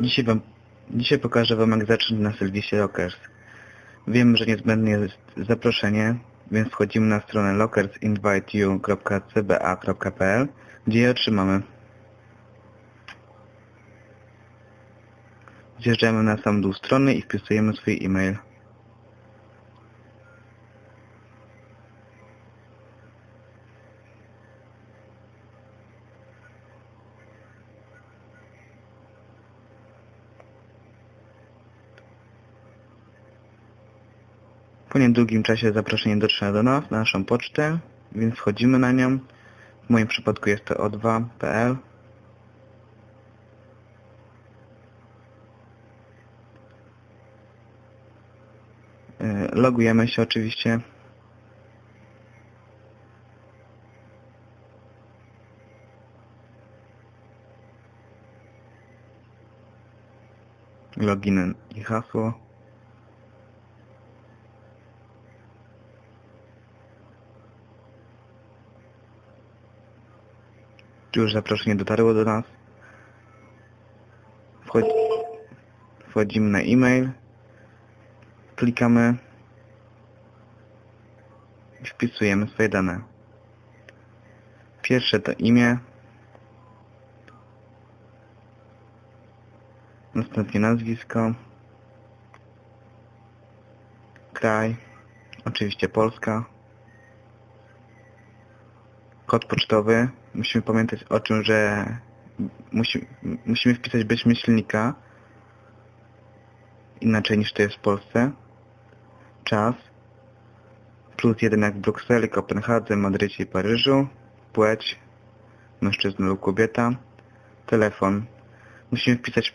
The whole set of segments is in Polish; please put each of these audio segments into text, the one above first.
Dzisiaj, wam, dzisiaj pokażę Wam jak zacząć na serwisie Lockers. Wiem, że niezbędne jest zaproszenie, więc wchodzimy na stronę lockersinviteyou.cba.pl, gdzie je otrzymamy. Zjeżdżamy na sam dół strony i wpisujemy swój e-mail. Niedługim czasie zaproszenie dotrze do nas, na naszą pocztę, więc wchodzimy na nią. W moim przypadku jest to o2.pl. Yy, Logujemy się oczywiście. Login i hasło. Już zaproszenie dotarło do nas. Wchodzi... Wchodzimy na e-mail. Klikamy. I wpisujemy swoje dane. Pierwsze to imię. Następnie nazwisko. Kraj. Oczywiście Polska. Kod pocztowy. Musimy pamiętać o tym, że musi, musimy wpisać bez myślnika. Inaczej niż to jest w Polsce. Czas. Plus jeden jak w Brukseli, Kopenhadze, Madrycie i Paryżu. Płeć. Mężczyzna lub kobieta. Telefon. Musimy wpisać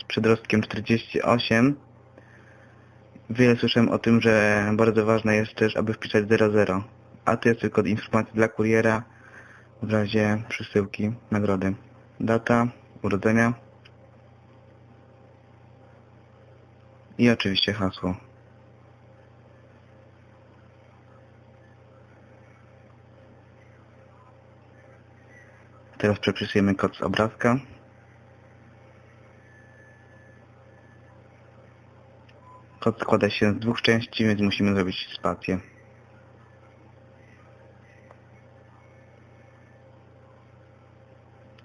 z przedrostkiem 48. Wiele słyszałem o tym, że bardzo ważne jest też, aby wpisać 00 a to jest tylko informacja dla kuriera w razie przesyłki nagrody. Data urodzenia i oczywiście hasło. Teraz przepisujemy kod z obrazka. Kod składa się z dwóch części, więc musimy zrobić spację.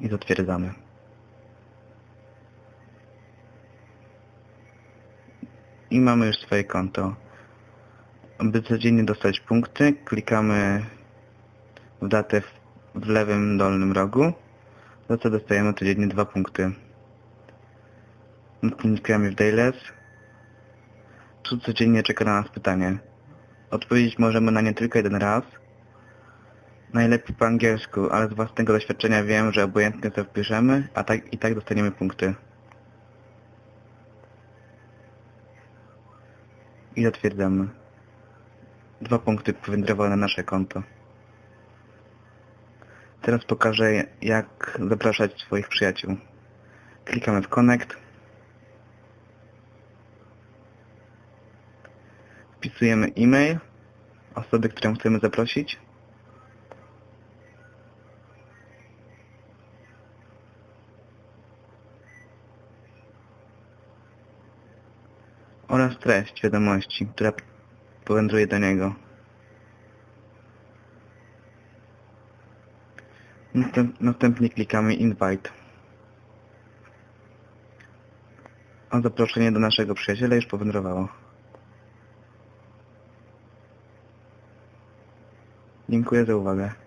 I zatwierdzamy. I mamy już swoje konto. Aby codziennie dostać punkty, klikamy w datę w, w lewym dolnym rogu, za co dostajemy codziennie dwa punkty. Klikamy w Dailies. Tu codziennie czeka na nas pytanie. Odpowiedzieć możemy na nie tylko jeden raz, Najlepiej po angielsku, ale z własnego doświadczenia wiem, że obojętnie co wpiszemy, a tak i tak dostaniemy punkty. I zatwierdzamy. Dwa punkty powędrowały na nasze konto. Teraz pokażę, jak zapraszać swoich przyjaciół. Klikamy w Connect. Wpisujemy e-mail osoby, którą chcemy zaprosić. Oraz treść wiadomości, która powędruje do niego. Następ, następnie klikamy Invite. A zaproszenie do naszego przyjaciela już powędrowało. Dziękuję za uwagę.